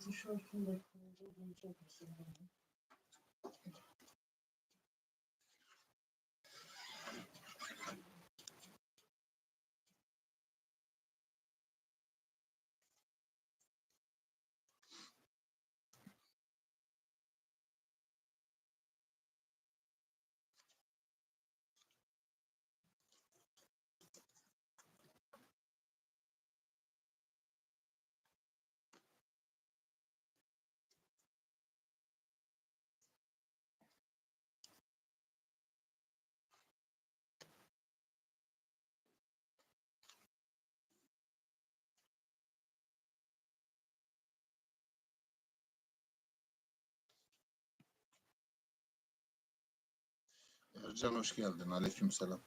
tişörtüm de kırmızı giyecek misin? Ercan hoş geldin. Aleykümselam.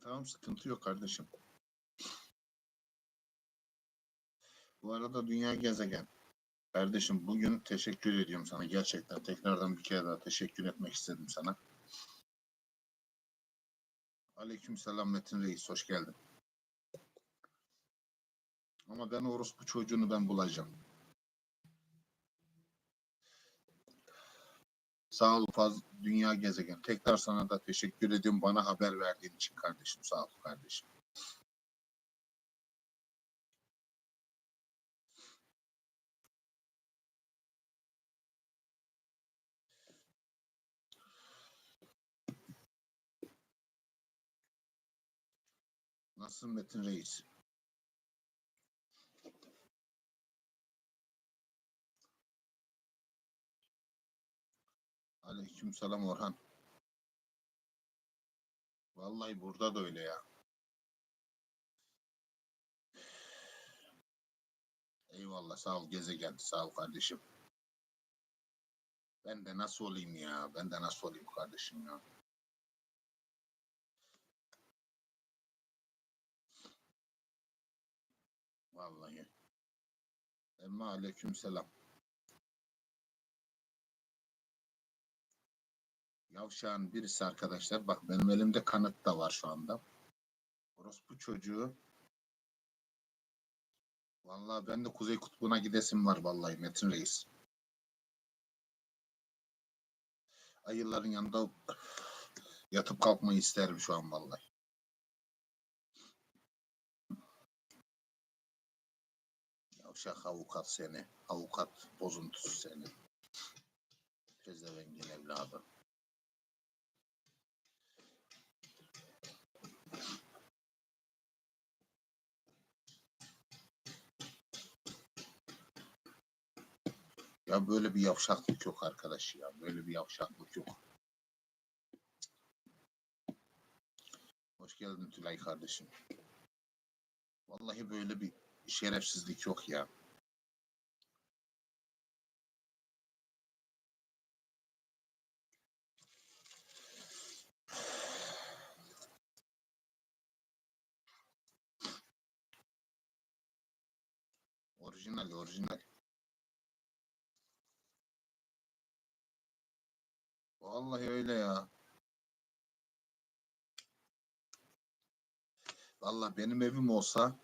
Tamam sıkıntı yok kardeşim. Bu arada dünya gezegen. Kardeşim bugün teşekkür ediyorum sana. Gerçekten tekrardan bir kere daha teşekkür etmek istedim sana. Aleykümselam Metin Reis. Hoş geldin. Ama ben orospu çocuğunu ben bulacağım. Sağ ol Faz Dünya Gezegen. Tekrar sana da teşekkür ediyorum bana haber verdiğin için kardeşim. Sağ ol kardeşim. Nasılsın Metin Reis? Aleykümselam Orhan. Vallahi burada da öyle ya. Eyvallah sağ ol gezegen sağ ol kardeşim. Ben de nasıl olayım ya? Ben de nasıl olayım kardeşim ya? Vallahi. Emma aleykümselam. Yavşağın birisi arkadaşlar. Bak benim elimde kanıt da var şu anda. Orospu çocuğu. Vallahi ben de Kuzey Kutbu'na gidesim var vallahi Metin Reis. Ayıların yanında yatıp kalkmayı isterim şu an vallahi. Yavşak avukat seni. Avukat bozuntusu seni. Pezevengin evladı. Ya böyle bir yavşaklık yok arkadaş ya. Böyle bir yavşaklık yok. Hoş geldin Tülay kardeşim. Vallahi böyle bir şerefsizlik yok ya. Orijinal, orijinal. Vallahi öyle ya. Vallahi benim evim olsa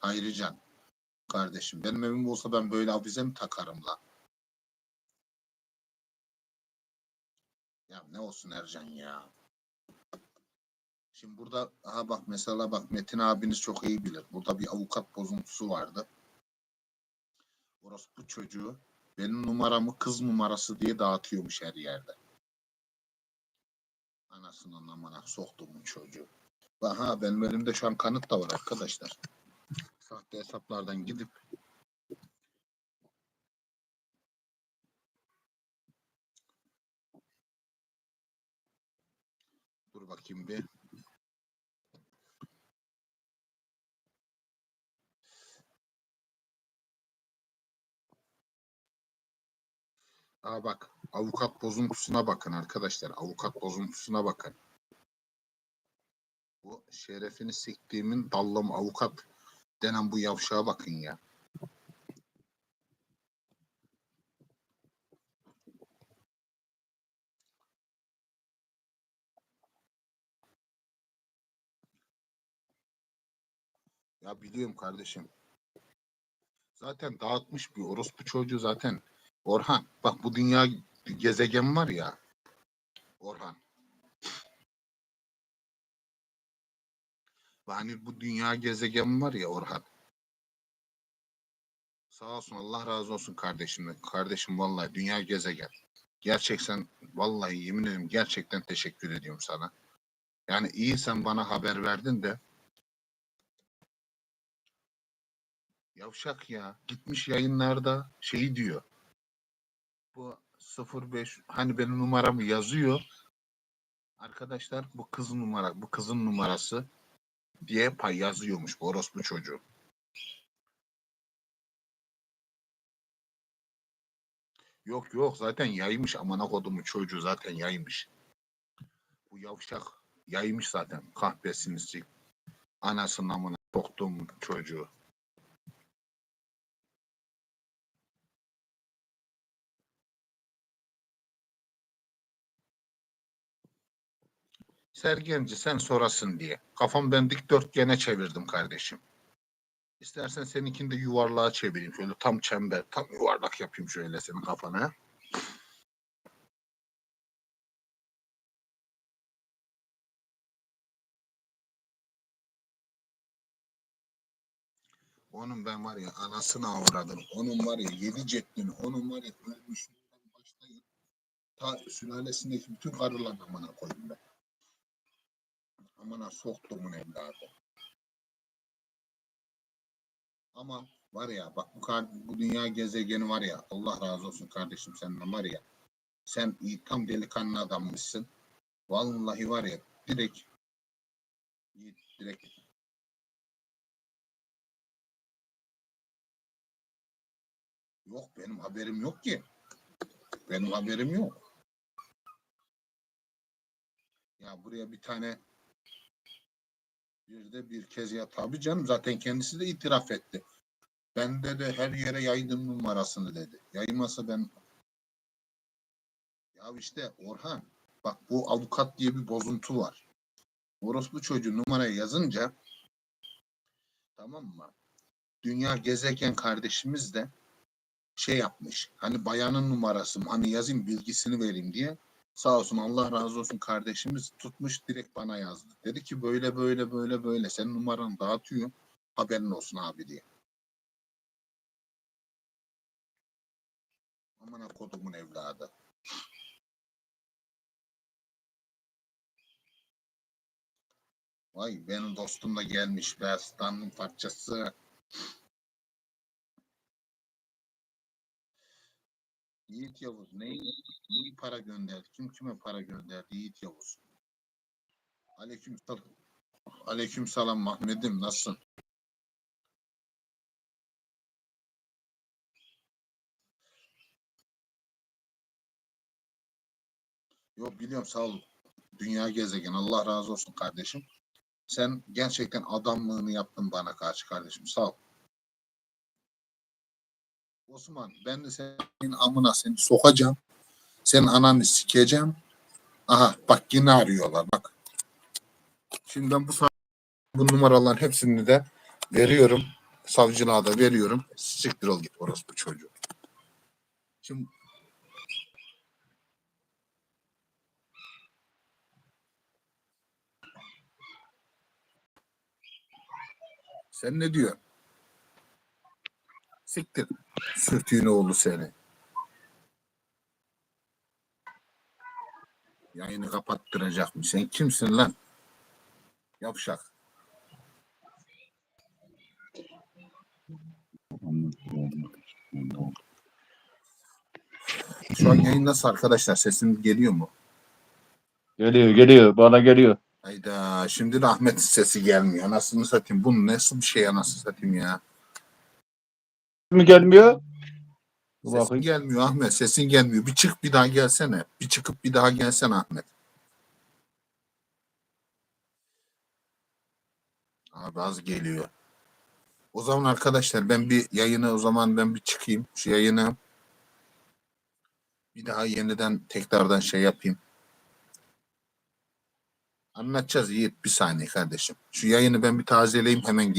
ayrıca kardeşim. Benim evim olsa ben böyle avize mi takarım la? Ya ne olsun Ercan ya. Şimdi burada aha bak mesela bak Metin abiniz çok iyi bilir. Burada bir avukat bozuntusu vardı. Orası bu çocuğu benim numaramı kız numarası diye dağıtıyormuş her yerde. Anasının amına soktuğumun çocuğu. Aha benim elimde şu an kanıt da var arkadaşlar. Sahte hesaplardan gidip Dur bakayım bir. Aa bak avukat bozuntusuna bakın arkadaşlar. Avukat bozuntusuna bakın. Bu şerefini siktiğimin dallım avukat denen bu yavşağa bakın ya. Ya biliyorum kardeşim. Zaten dağıtmış bir orospu çocuğu zaten. Orhan bak bu dünya gezegen var ya. Orhan. Hani bu dünya gezegen var ya Orhan. Sağ olsun Allah razı olsun kardeşimle. Kardeşim vallahi dünya gezegen. Gerçekten vallahi yemin ederim gerçekten teşekkür ediyorum sana. Yani iyi sen bana haber verdin de Yavşak ya. Gitmiş yayınlarda şeyi diyor. Bu 05 hani benim numaramı yazıyor. Arkadaşlar bu kız numara, bu kızın numarası diye yazıyormuş bu orospu çocuğu. Yok yok zaten yaymış amına kodumu çocuğu zaten yaymış. Bu yavşak yaymış zaten kahvesini anasının amına soktuğum çocuğu. Sergenci sen sorasın diye. Kafam ben dikdörtgene çevirdim kardeşim. İstersen seninkini de yuvarlığa çevireyim. Şöyle tam çember, tam yuvarlak yapayım şöyle senin kafana. Onun ben var ya anasını avradım. Onun var ya yedi ceddini. Onun var ya ölmüşlüğünden ta sülalesindeki bütün karılarını amına koydum ben. Amına soktumun evladı. Ama var ya bak bu, bu dünya gezegeni var ya Allah razı olsun kardeşim senden var ya sen iyi tam delikanlı adammışsın. Vallahi var ya direkt iyi, direkt yok benim haberim yok ki. Benim haberim yok. Ya buraya bir tane bir de bir kez ya tabii canım zaten kendisi de itiraf etti. Bende de her yere yaydım numarasını dedi. Yaymasa ben ya işte Orhan bak bu avukat diye bir bozuntu var. Orospu çocuğu numarayı yazınca tamam mı? Dünya gezegen kardeşimiz de şey yapmış. Hani bayanın numarası? Hani yazayım bilgisini vereyim diye. Sağ olsun Allah razı olsun kardeşimiz tutmuş direkt bana yazdı. Dedi ki böyle böyle böyle böyle senin numaranı dağıtıyor. Haberin olsun abi diye. Amına kodumun evladı. Vay benim dostum da gelmiş be aslanın parçası. Yiğit Yavuz neyi, neyi para gönderdi? Kim kime para gönderdi? Yiğit Yavuz. Aleyküm selam. Aleyküm selam Mahmet'im nasılsın? Yok biliyorum sağ ol. Dünya gezegen Allah razı olsun kardeşim. Sen gerçekten adamlığını yaptın bana karşı kardeşim. Sağ ol. Osman ben de senin amına seni sokacağım. Senin ananı sikeceğim. Aha bak yine arıyorlar bak. Şimdi ben bu bu numaraların hepsini de veriyorum. Savcılığa da veriyorum. Siktir ol git orospu çocuğu. Şimdi sen ne diyorsun? Siktir. Sürtüğün oğlu seni. Yayını kapattıracak mı? Sen kimsin lan? Yavşak. Şu an yayın nasıl arkadaşlar? Sesim geliyor mu? Geliyor geliyor bana geliyor. Hayda şimdi Rahmet'in sesi gelmiyor. Anasını satayım. Bu nasıl bir şey anasını satayım ya? Mi gelmiyor? Dur Sesin bakayım. gelmiyor Ahmet. Sesin gelmiyor. Bir çık bir daha gelsene. Bir çıkıp bir daha gelsene Ahmet. Abi az geliyor. O zaman arkadaşlar ben bir yayını o zaman ben bir çıkayım. Şu yayını bir daha yeniden tekrardan şey yapayım. Anlatacağız Yiğit bir saniye kardeşim. Şu yayını ben bir tazeleyeyim hemen